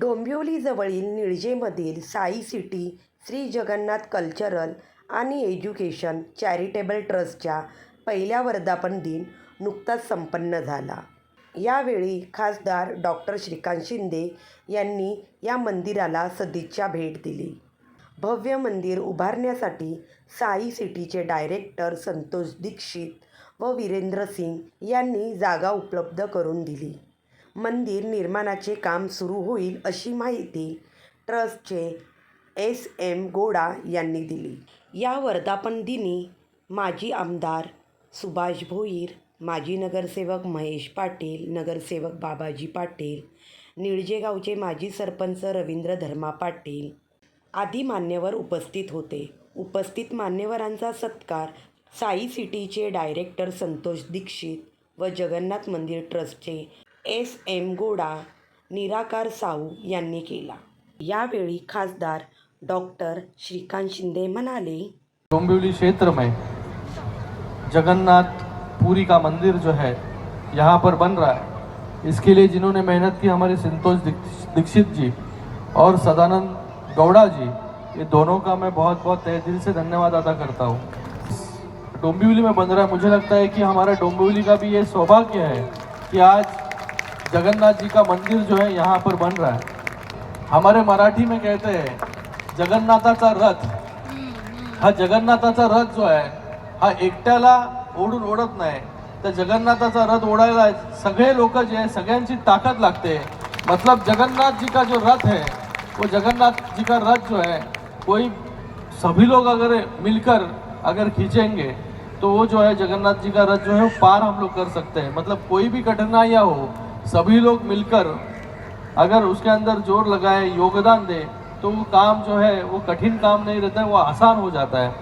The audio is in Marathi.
डोंबिवलीजवळील निळजेमधील साई सिटी श्री जगन्नाथ कल्चरल आणि एज्युकेशन चॅरिटेबल ट्रस्टच्या पहिल्या वर्धापन दिन नुकताच संपन्न झाला. यावेळी खासदार डॉक्टर श्रीकांत शिंदे यांनी या मंदिराला सदिच्छा भेट दिली. भव्य मंदिर उभारण्यासाठी साई सिटीचे डायरेक्टर संतोष दीक्षित व वीरेंद्र सिंग यांनी जागा उपलब्ध करून दिली. मंदिर निर्माणाचे काम सुरू होईल अशी माहिती ट्रस्टचे एस एम गोडा यांनी दिली. या वर्धापन दिनी माजी आमदार सुभाष भोईर माजी नगरसेवक महेश पाटील नगरसेवक बाबाजी पाटील निळजेगावचे माजी सरपंच रवींद्र धर्मा पाटील आदी मान्यवर उपस्थित होते. उपस्थित मान्यवरांचा सत्कार साई सिटीचे डायरेक्टर संतोष दीक्षित व जगन्नाथ मंदिर ट्रस्टचे एस एम. गोडा, निराकार साऊ यांनी केला. यावेळी खासदार डॉक्टर श्रीकांत शिंदे म्हणाले, डोंबिवली क्षेत्र में जगन्नाथ पुरी का मंदिर जो है, यहाँ पर बन रहा है। इसके लिए जिन्होंने मेहनत की, हमारे संतोष दीक्षित जी और सदानंद गौड़ा जी, ये दोनों का मैं बहुत बहुत तहे दिल से धन्यवाद अदा करता हूँ। डोंबिवली में बन रहा है। मुझे लगता है कि हमारा डोंबिवली का भी ये सौभाग्य है कि आज जगन्नाथ जी का मंदिर जो है यहाँ पर बन रहा है। हमारे मराठी में कहते हैं जगन्नाथाचा रथ। हा जगन्नाथाचा रथ जो आहे हा एकट्याला ओढून ओढत नाही. तर जगन्नाथाचा रथ ओढायला सगळे लोक जे आहे सगळ्यांची ताकद लागते. मतलब जगन्नाथ जी का जो रथ है वो जगन्नाथ जी का रथ जो है कोई सभी लोग अगर मिलकर अगर खींचेंगे तो वो जो है जगन्नाथ जी का रथ जो है पार हम लोग कर सकते हैं। मतलब कोई भी कठिनाइयाँ हो सभी लोग मिलकर अगर उसके अंदर जोर लगाए योगदान दे तो वो काम जो है वो कठिन काम नहीं रहता है वो आसान हो जाता है।